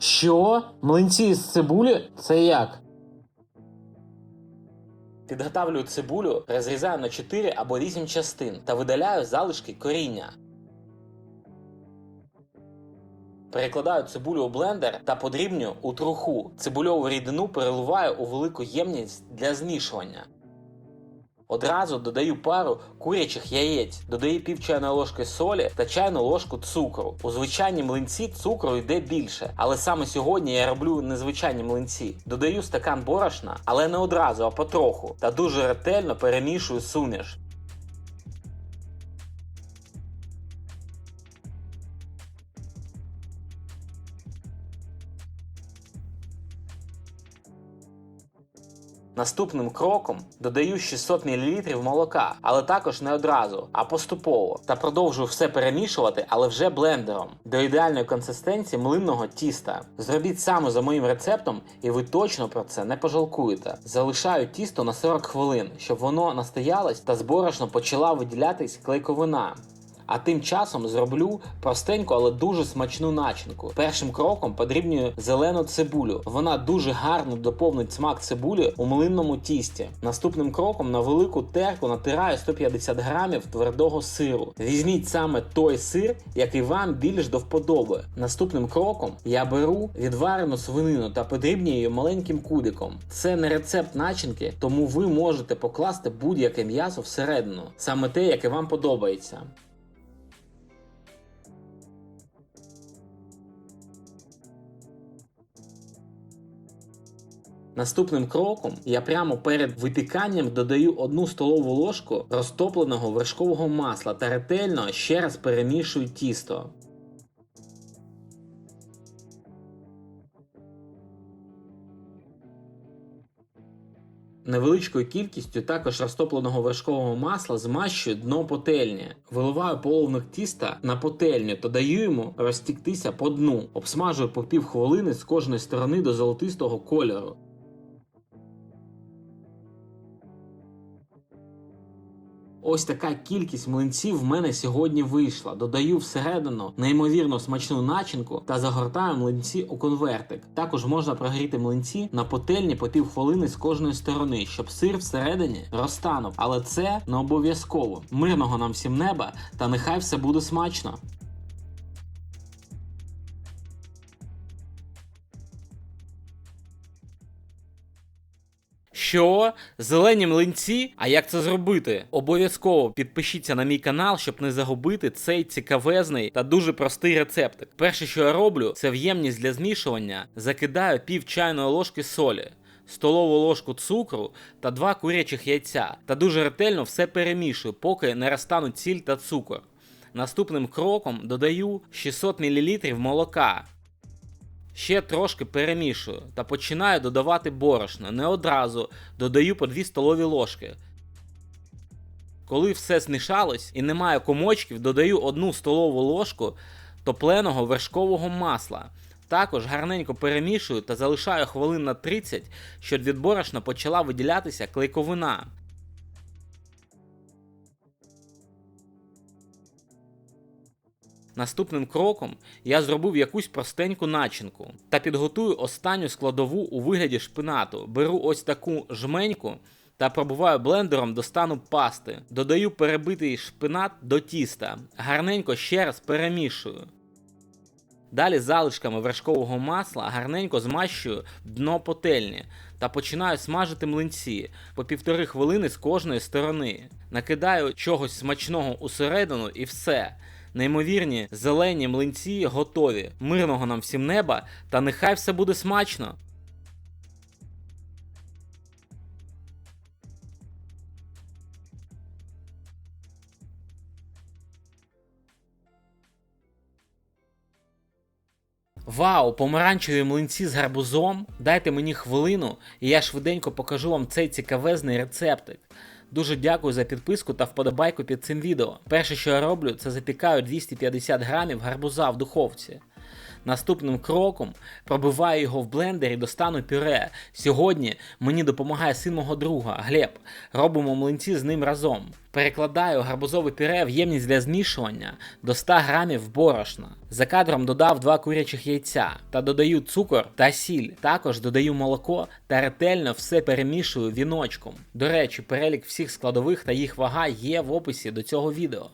Що? Млинці з цибулі? Це як? Підготавлюю цибулю, розрізаю на 4 або 8 частин та видаляю залишки коріння. Перекладаю цибулю у блендер та подрібнюю у труху. Цибульову рідину переливаю у велику ємність для змішування. Одразу додаю пару курячих яєць, додаю пів чайної ложки солі та чайну ложку цукру. У звичайній млинці цукру йде більше, але саме сьогодні я роблю незвичайні млинці. Додаю стакан борошна, але не одразу, а потроху, та дуже ретельно перемішую суміш. Наступним кроком додаю 600 мл молока, але також не одразу, а поступово. Та продовжую все перемішувати, але вже блендером до ідеальної консистенції млинного тіста. Зробіть саме за моїм рецептом, і ви точно про це не пожалкуєте. Залишаю тісто на 40 хвилин, щоб воно настоялось та з борошном почала виділятись клейковина. А тим часом зроблю простеньку, але дуже смачну начинку. Першим кроком подрібнюю зелену цибулю. Вона дуже гарно доповнить смак цибулі у млинному тісті. Наступним кроком на велику терку натираю 150 грамів твердого сиру. Візьміть саме той сир, який вам більш до вподоби. Наступним кроком я беру відварену свинину та подрібнюю її маленьким кубиком. Це не рецепт начинки, тому ви можете покласти будь-яке м'ясо всередину, саме те, яке вам подобається. Наступним кроком я прямо перед випіканням додаю одну столову ложку розтопленого вершкового масла та ретельно ще раз перемішую тісто. Невеличкою кількістю також розтопленого вершкового масла змащую дно потельні. Виливаю половник тіста на потельню та даю йому розтіктися по дну. Обсмажую по пів хвилини з кожної сторони до золотистого кольору. Ось така кількість млинців в мене сьогодні вийшла. Додаю всередину неймовірно смачну начинку та загортаю млинці у конвертик. Також можна прогріти млинці на потельні по пів хвилини з кожної сторони, щоб сир всередині розтанув. Але це не обов'язково. Мирного нам всім неба та нехай все буде смачно. Що? Зелені млинці? А як це зробити? Обов'язково підпишіться на мій канал, щоб не загубити цей цікавезний та дуже простий рецептик. Перше, що я роблю, це в ємність для змішування закидаю пів чайної ложки солі. Столову ложку цукру та два курячих яйця та дуже ретельно все перемішую, поки не розтануть сіль та цукор. Наступним кроком додаю 600 мл молока. Ще трошки перемішую та починаю додавати борошно. Не одразу додаю по 2 столові ложки. Коли все змішалось і немає комочків, додаю 1 столову ложку топленого вершкового масла. Також гарненько перемішую та залишаю хвилин на 30, щоб від борошна почала виділятися клейковина. Наступним кроком я зробив якусь простеньку начинку та підготую останню складову у вигляді шпинату. Беру ось таку жменьку та пробиваю блендером до стану пасти. Додаю перебитий шпинат до тіста. Гарненько ще раз перемішую. Далі залишками вершкового масла гарненько змащую дно потельні та починаю смажити млинці по півтори хвилини з кожної сторони. Накидаю чогось смачного усередину і все. Неймовірні зелені млинці готові. Мирного нам всім неба, та нехай все буде смачно. Вау, помаранчеві млинці з гарбузом. Дайте мені хвилину, і я швиденько покажу вам цей цікавезний рецептик. Дуже дякую за підписку та вподобайку під цим відео. Перше, що я роблю, це запікаю 250 грамів гарбуза в духовці. Наступним кроком пробиваю його в блендері до стану пюре. Сьогодні мені допомагає син мого друга Глеб. Робимо млинці з ним разом. Перекладаю гарбузове пюре в ємність для змішування до 100 грамів борошна. За кадром додав два курячих яйця та додаю цукор та сіль. Також додаю молоко та ретельно все перемішую віночком. До речі, перелік всіх складових та їх вага є в описі до цього відео.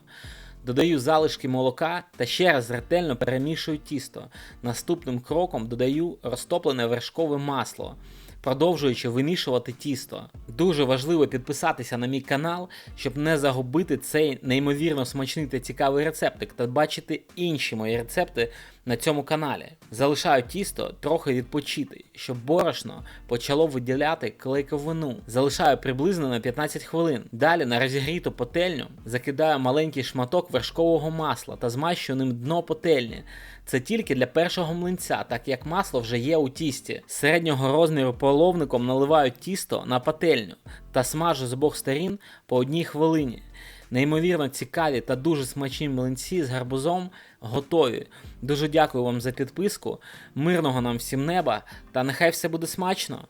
Додаю залишки молока та ще раз ретельно перемішую тісто. Наступним кроком додаю розтоплене вершкове масло, продовжуючи вимішувати тісто. Дуже важливо підписатися на мій канал, щоб не загубити цей неймовірно смачний та цікавий рецептик та бачити інші мої рецепти на цьому каналі. Залишаю тісто трохи відпочити, щоб борошно почало виділяти клейковину. Залишаю приблизно на 15 хвилин. Далі на розігріту пательню закидаю маленький шматок вершкового масла та змащую ним дно пательні. Це тільки для першого млинця, так як масло вже є у тісті. Середнього розміру половником наливаю тісто на пательню та смажу з обох сторін по одній хвилині. Неймовірно цікаві та дуже смачні млинці з гарбузом готові. Дуже дякую вам за підписку. Мирного нам всім неба та нехай все буде смачно.